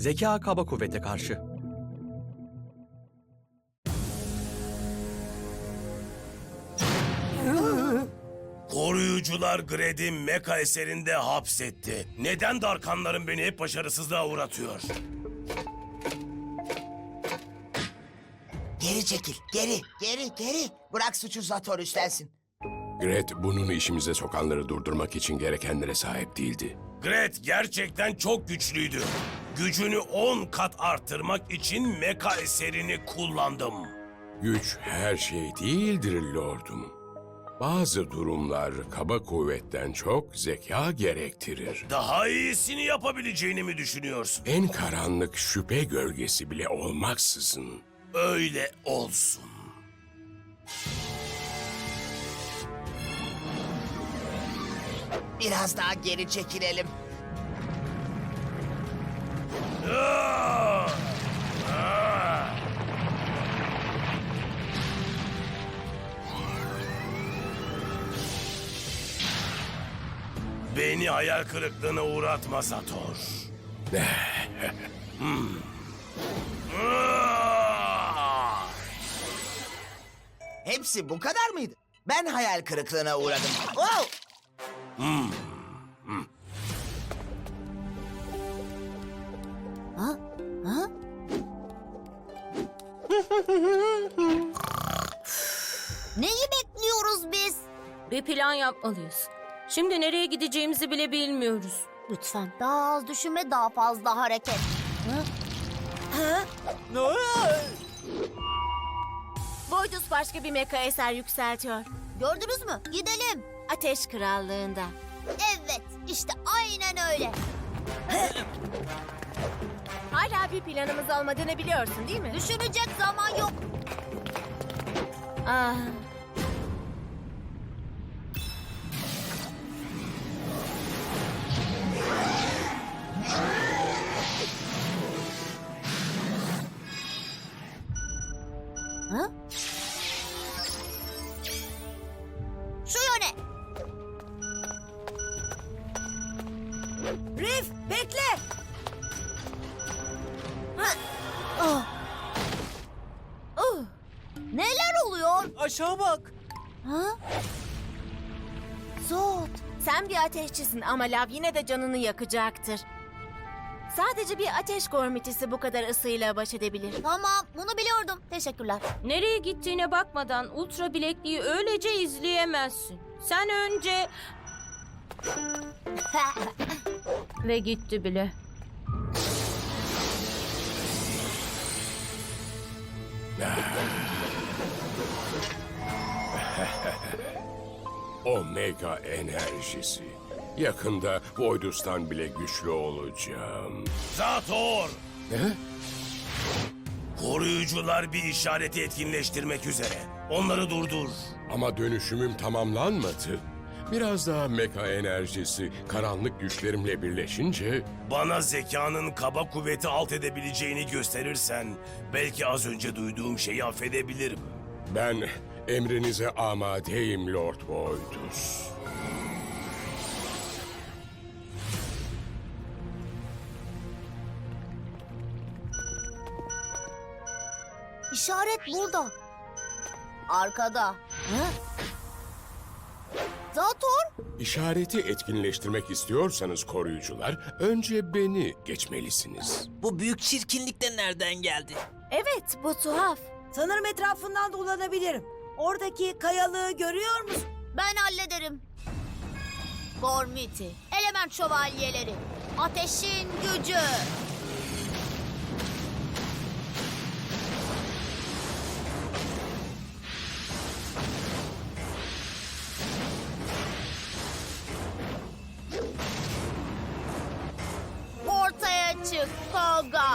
Zeka kaba kuvvete karşı. Koruyucular Gred'i Meka eserinde hapsetti. Neden Darkanların beni hep başarısızlığa uğratıyor? Geri çekil. Geri, geri, geri. Bırak suçu Zator üstlensin. Gret bunun işimize sokanları durdurmak için gerekenlere sahip değildi. Gred gerçekten çok güçlüydü. Gücünü 10 kat arttırmak için Meka eserini kullandım. Güç her şey değildir lordum. Bazı durumlar kaba kuvvetten çok zeka gerektirir. Daha iyisini yapabileceğini mi düşünüyorsun? En karanlık şüphe gölgesi bile olmaksızın Öyle olsun. Biraz daha geri çekilelim. Beni hayal kırıklığına uğratma Sator. Hmm. Hepsi bu kadar mıydı? Ben hayal kırıklığına uğradım. Wow! Plan yapmalıyız. Şimdi nereye gideceğimizi bile bilmiyoruz. Lütfen daha az düşünme daha fazla hareket. Voidus başka bir meka eser yükseltiyor. Gördünüz mü? Gidelim. Ateş Krallığında. Evet işte aynen öyle. Hala bir planımız olmadığını biliyorsun değil mi? Düşünecek zaman yok. Ah. Aşağı bak. Ha? Zod. Sen bir ateşçisin ama lav yine de canını yakacaktır. Sadece bir ateş gormitisi bu kadar ısıyla baş edebilir. Tamam bunu biliyordum. Teşekkürler. Nereye gittiğine bakmadan ultra bilekliği öylece izleyemezsin. Sen önce... Ve gitti bile. Omega enerjisi. Yakında Voidus'tan bile güçlü olacağım. Zator! Ne? Koruyucular bir işareti etkinleştirmek üzere. Onları durdur. Ama dönüşümüm tamamlanmadı. Biraz daha meka enerjisi karanlık güçlerimle birleşince Bana zekanın kaba kuvveti alt edebileceğini gösterirsen belki az önce duyduğum şeyi affedebilirim. ben emrinize amadeyim Lord Voidus. İşaret burada. Arkada. Ha? Zator. İşareti etkinleştirmek istiyorsanız koruyucular önce beni geçmelisiniz. Bu büyük çirkinlik de nereden geldi? Evet bu tuhaf. Sanırım etrafından dolanabilirim. Oradaki kayalığı görüyor musun? Ben hallederim. Gormiti. Element şövalyeleri. Ateşin gücü. Ortaya çık Koga.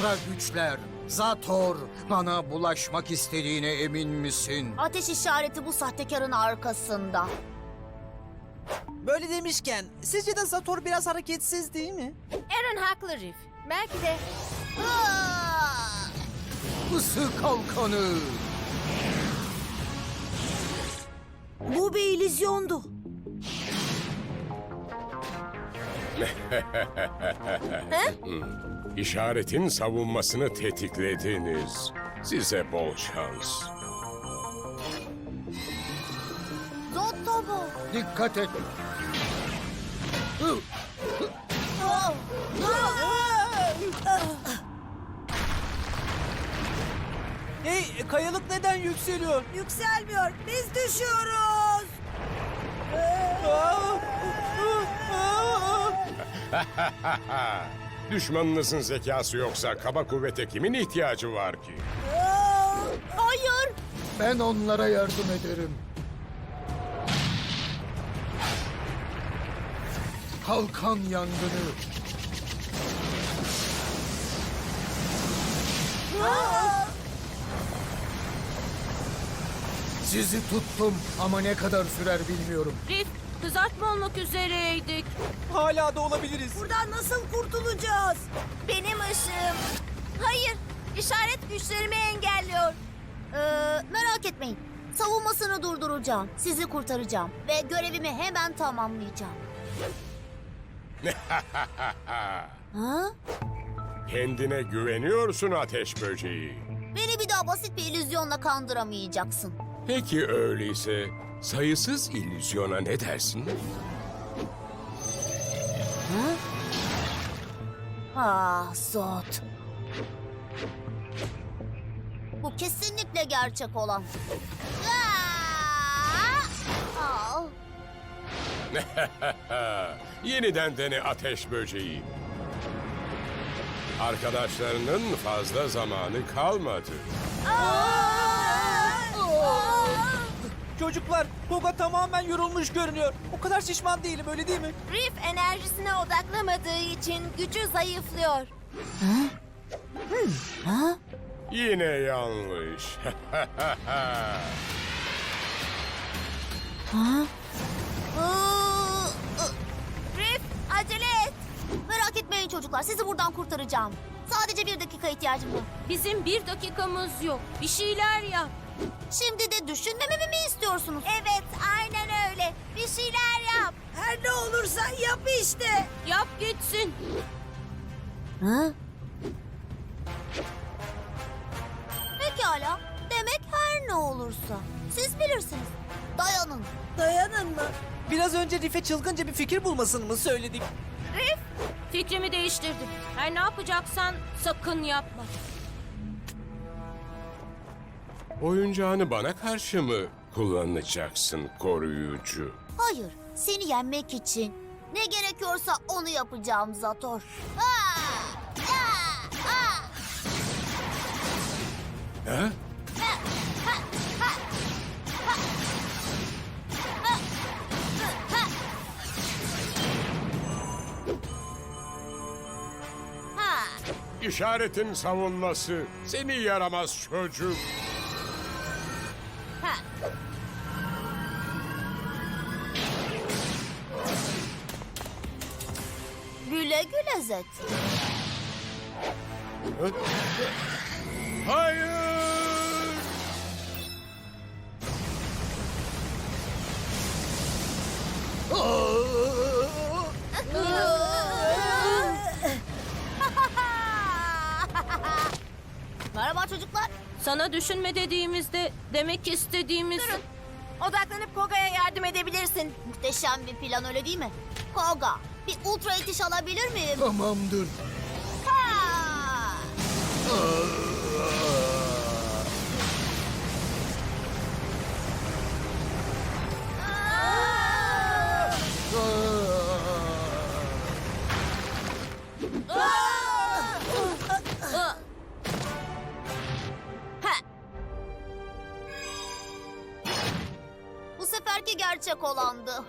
Ultra güçler. Zator, bana bulaşmak istediğine emin misin? Ateş işareti bu sahtekarın arkasında. Böyle demişken sizce de Zator biraz hareketsiz değil mi? Aaron haklı Rif. Belki de Isı kalkanı. Bu bir illüzyondu. İşaretin savunmasını tetiklediniz. Size bol şans. Zotobo. Dikkat et. Hey kayalık neden yükseliyor? Yükselmiyor. Biz düşüyoruz. Düşmanınızın zekası yoksa kaba kuvvete kimin ihtiyacı var ki? Hayır. Ben onlara yardım ederim. Kalkan yangını. Sizi tuttum ama ne kadar sürer bilmiyorum. Rif, kızartma olmak üzereydik. Hala da olabiliriz. Buradan nasıl kurtulacağız? Benim ışığım. Hayır. işaret güçlerimi engelliyor. Ee, merak etmeyin. Savunmasını durduracağım. Sizi kurtaracağım. Ve görevimi hemen tamamlayacağım. ha? Kendine güveniyorsun ateş böceği. Beni bir daha basit bir illüzyonla kandıramayacaksın. Peki öyleyse sayısız illüzyona ne dersin? Ah Zot. Bu kesinlikle gerçek olan. Ah! Ah! Yeniden dene ateş böceği. Arkadaşlarının fazla zamanı kalmadı. Çocuklar Koga tamamen yorulmuş görünüyor. O kadar şişman değilim öyle değil mi? Rif enerjisine odaklamadığı için gücü zayıflıyor. Yine yanlış. Aa! Rif acele et. Merak etmeyin çocuklar, sizi buradan kurtaracağım. Sadece bir dakika ihtiyacım var. Bizim bir dakikamız yok. Bir şeyler yap. Şimdi de düşünmememi mi istiyorsunuz? Evet aynen öyle. Bir şeyler yap. Her ne olursa yap işte. Yap gitsin. Hı? Pekala. Demek her ne olursa. Siz bilirsiniz. Dayanın. Dayanın mı? Biraz önce Rif'e çılgınca bir fikir bulmasını mı söyledik? Fikrimi değiştirdim. Her ne yapacaksan sakın yapma. Oyuncağını bana karşı mı kullanacaksın koruyucu? Hayır. Seni yenmek için ne gerekiyorsa onu yapacağım Zator. Ah! Ah! Ah! Ha? Ha! İşaretin savunması seni yaramaz çocuk. Zet. Hayır! Merhaba çocuklar. Sana düşünme dediğimizde demek istediğimiz... Odaklanıp Koga'ya yardım edebilirsin. Muhteşem bir plan öyle değil mi? Koga, bir ultra itiş alabilir miyim? Tamamdır. Ha! Ha! Bu seferki gerçek olandı.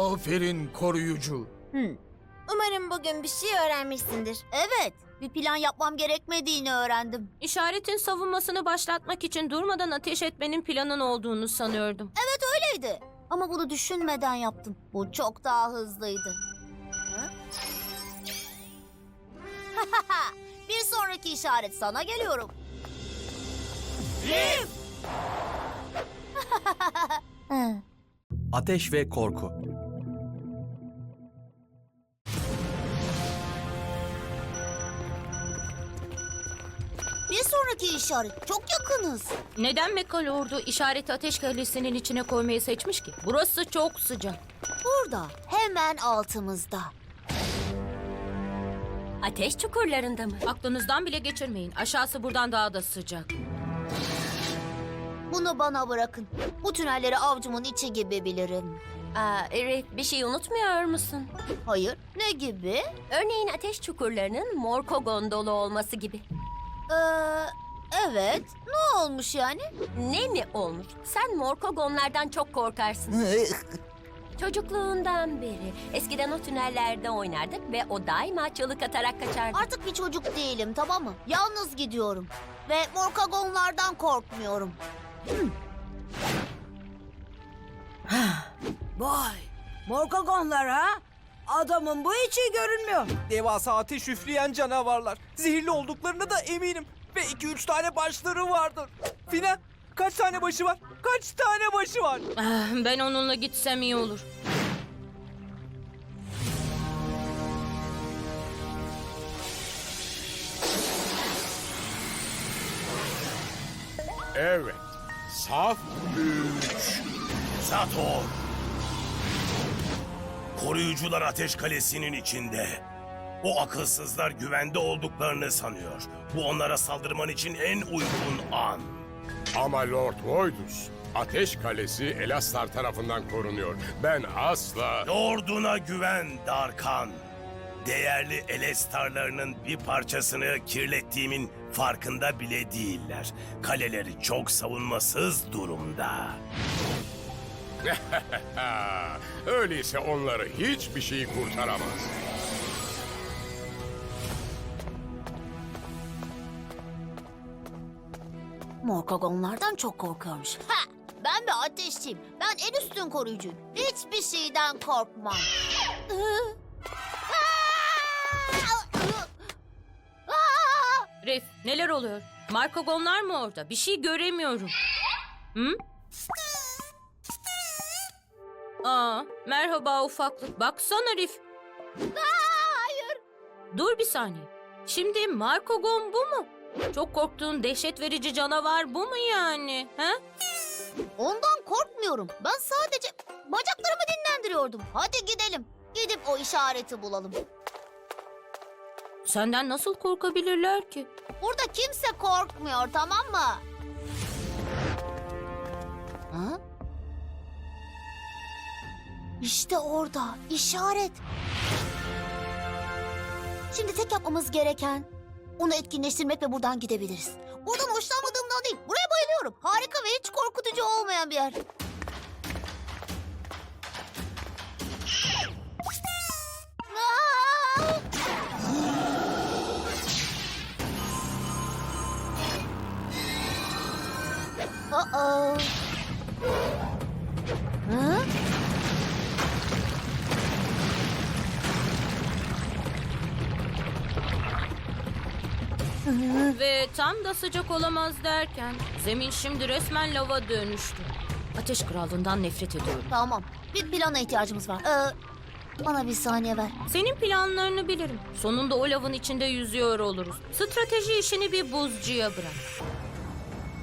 Aferin koruyucu. Umarım bugün bir şey öğrenmişsindir. Evet, Bir plan yapmam gerekmediğini öğrendim. İşaretin savunmasını başlatmak için durmadan ateş etmenin planın olduğunu sanıyordum. Evet öyleydi. Ama bunu düşünmeden yaptım. Bu çok daha hızlıydı. Hı? Bir sonraki işaret sana geliyorum. Hı. Ateş ve korku. İşaret. Çok yakınız. Neden Mekalord'u işareti ateş kalesinin içine koymayı seçmiş ki? Burası çok sıcak. Burada. Hemen altımızda. Ateş çukurlarında mı? Aklınızdan bile geçirmeyin. Aşağısı buradan daha da sıcak. Bunu bana bırakın. Bu tünelleri avcumun içi gibi bilirim. Aa, Rif, bir şey unutmuyor musun? Hayır. Ne gibi? Örneğin ateş çukurlarının morko gondolu olması gibi. Ee, evet. Ne olmuş yani? Ne mi olmuş? Sen morkogonlardan çok korkarsın. Çocukluğundan beri. Eskiden o tünellerde oynardık ve o daima çığlık atarak kaçardı. Artık bir çocuk değilim tamam mı? Yalnız gidiyorum. Ve morkagonlardan korkmuyorum. Vay. Morkagonlar ha? Adamın bu içi görünmüyor. Devasa ateş üfleyen canavarlar. Zehirli olduklarına da eminim. Ve iki üç tane başları vardır. Fina kaç tane başı var? Kaç tane başı var? Ah, Ben onunla gitsem iyi olur. Evet. Saf güç. Zator. Koruyucular ateş kalesinin içinde. O akılsızlar güvende olduklarını sanıyor. Bu onlara saldırman için en uygun an. Ama Lord Voidus, Ateş Kalesi Elastar tarafından korunuyor. Ben asla... Lorduna güven Darkan. Değerli Elestarlarının bir parçasını kirlettiğimin farkında bile değiller. Kaleleri çok savunmasız durumda. Öyleyse onları hiçbir şey kurtaramaz. Morkagonlardan çok korkuyormuş. Ha! Ben bir ateşçiyim. Ben en üstün koruyucuyum. Hiçbir şeyden korkmam. Aa! Aa! Ref, neler oluyor? Markogonlar mı orada? Bir şey göremiyorum. Hı? Aa, merhaba ufaklık. Baksana Rif. Hayır. Dur bir saniye. Şimdi Markogon bu mu? Çok korktuğun dehşet verici canavar bu mu yani? Ha? Ondan korkmuyorum. Ben sadece bacaklarımı dinlendiriyordum. Hadi gidelim. Gidip o işareti bulalım. Senden nasıl korkabilirler ki? Burada kimse korkmuyor tamam mı? Ha? İşte orada işaret. Şimdi tek yapmamız gereken onu etkinleştirmek ve buradan gidebiliriz. Buradan hoşlanmadığımdan değil. Buraya bayılıyorum. Harika ve hiç korkutucu olmayan bir yer. Uh-oh. Ve tam da sıcak olamaz derken zemin şimdi resmen lava dönüştü. Ateş krallığından nefret ediyorum. Tamam. Bir plana ihtiyacımız var. Ee, bana bir saniye ver. Senin planlarını bilirim. Sonunda o lavın içinde yüzüyor oluruz. Strateji işini bir buzcuya bırak.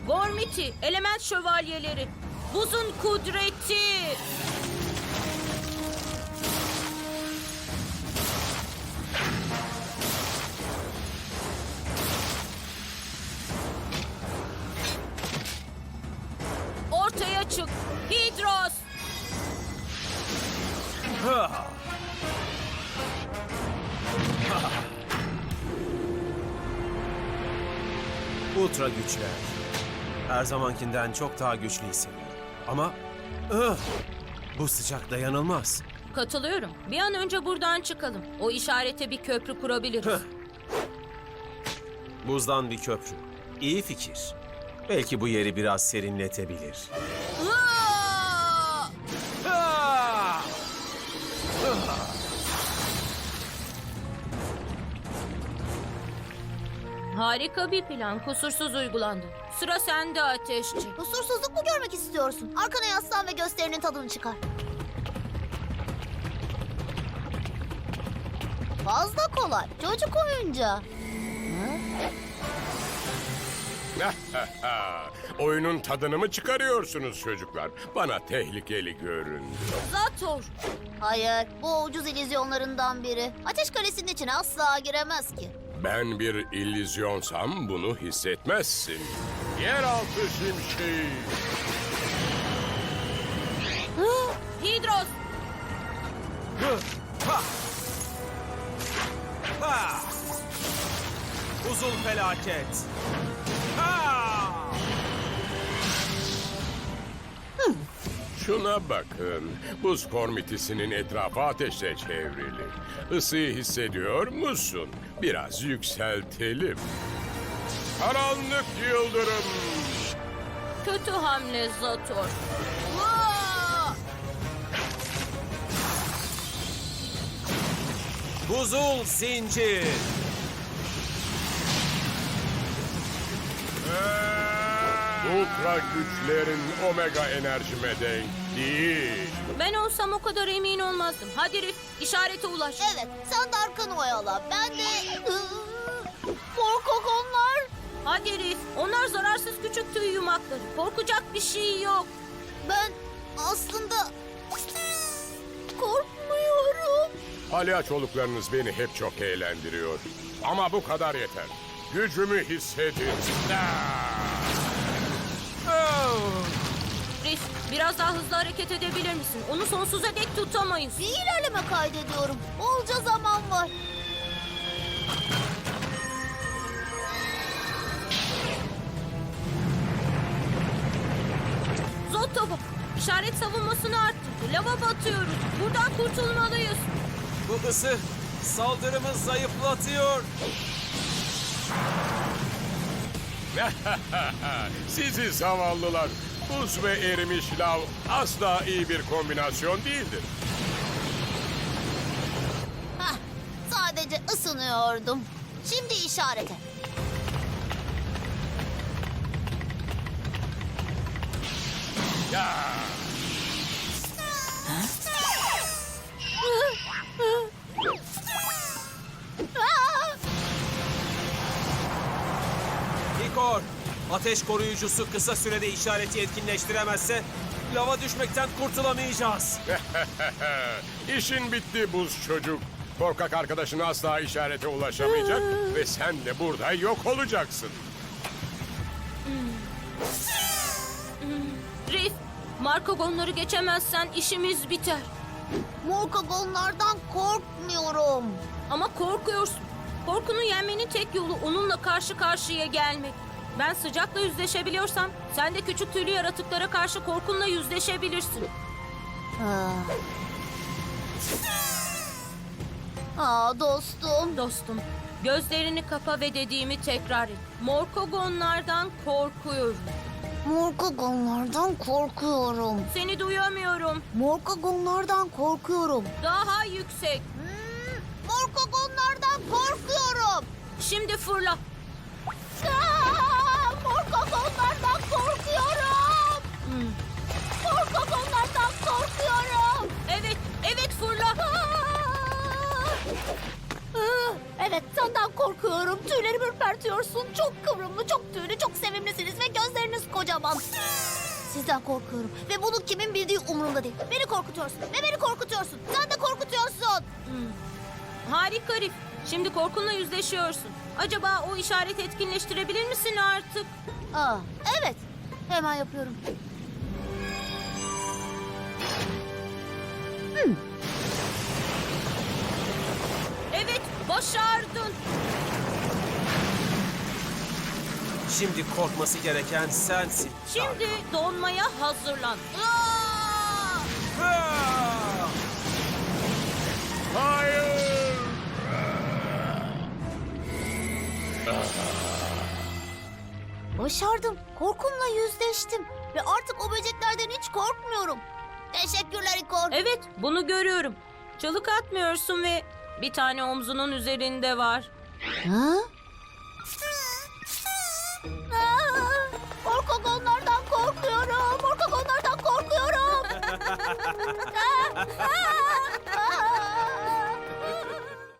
Gormiti, element şövalyeleri. Buzun kudreti. Ultra güçler. Her zamankinden çok daha güçlü hissediyorum. Ama ıh, bu sıcak dayanılmaz. Katılıyorum. Bir an önce buradan çıkalım. O işarete bir köprü kurabiliriz. Buzdan bir köprü. İyi fikir. Belki bu yeri biraz serinletebilir. Harika bir plan. Kusursuz uygulandı. Sıra sende ateşçi. Huzursuzluk mu görmek istiyorsun? Arkana yaslan ve gösterinin tadını çıkar. Fazla kolay. Çocuk oyuncağı. Oyunun tadını mı çıkarıyorsunuz çocuklar? Bana tehlikeli göründü. Zator. Hayır, bu ucuz illüzyonlarından biri. Ateş Kalesi'nin içine asla giremez ki. Ben bir illüzyonsam bunu hissetmezsin. Yeraltı şimşeği. Hidros. Ha! Uzun felaket. Ha! Şuna bakın. Buz kormitisinin etrafı ateşle çevrili. Isıyı hissediyor musun? Biraz yükseltelim. Karanlık yıldırım. Kötü hamle Zator. Buzul zincir. Ultra güçlerin omega enerjime denk değil. Ben olsam o kadar emin olmazdım. Hadi Rif, işarete ulaş. Evet, sen de arkanı oyala. Ben de... Korkokonlar. Hadi Rif, onlar zararsız küçük tüy yumakları. Korkacak bir şey yok. Ben aslında... Korkmuyorum. Palyaçoluklarınız beni hep çok eğlendiriyor. Ama bu kadar yeter. Gücümü hissedin. Rif, biraz daha hızlı hareket edebilir misin? Onu sonsuza dek tutamayız. Bir ilerleme kaydediyorum. Bolca zaman var. Zotto işaret savunmasını arttırdı. Lava batıyoruz. Buradan kurtulmalıyız. Bu ısı saldırımı zayıflatıyor. Sizi zavallılar. Buz ve erimiş lav asla iyi bir kombinasyon değildir. Hah, sadece ısınıyordum. Şimdi işarete. Hikor, ateş koruyucusu kısa sürede işareti etkinleştiremezse lava düşmekten kurtulamayacağız. İşin bitti buz çocuk. Korkak arkadaşın asla işarete ulaşamayacak ve sen de burada yok olacaksın. Rif, Markogonları geçemezsen işimiz biter. Morkagonlardan korkmuyorum. Ama korkuyorsun. Korkunu yenmenin tek yolu onunla karşı karşıya gelmek. Ben sıcakla yüzleşebiliyorsam sen de küçük tüylü yaratıklara karşı korkunla yüzleşebilirsin. Ah. Aa dostum. Dostum, gözlerini kapa ve dediğimi tekrar et. Morkogonlardan korkuyorum. Morkagonlardan korkuyorum. Seni duyamıyorum. Morkagonlardan korkuyorum. Daha yüksek. Hmm, Morkagonlardan korkuyorum. Şimdi fırla. Morkagonlardan korkuyorum. Hmm. Morkagonlardan korkuyorum. Evet, evet fırla. Ah, Evet senden korkuyorum. Tüylerimi ürpertiyorsun. Çok kıvrımlı, çok tüylü, çok sevimlisiniz ve gözleriniz kocaman. Sizden korkuyorum ve bunu kimin bildiği umurumda değil. Beni korkutuyorsun ve beni korkutuyorsun. Sen de korkutuyorsun. Harika Rif. Şimdi korkunla yüzleşiyorsun. Acaba o işareti etkinleştirebilir misin artık? Aa, evet. Hemen yapıyorum. Evet, başardın. Şimdi korkması gereken sensin. Şimdi donmaya hazırlan. Aa! Ha! Hayır! Başardım. Korkumla yüzleştim. Ve artık o böceklerden hiç korkmuyorum. Teşekkürler İkor. Evet, bunu görüyorum. Çalık atmıyorsun ve bir tane omzunun üzerinde var. Ha? Aa, korkak onlardan korkuyorum. Korkak onlardan korkuyorum. Aa, aa.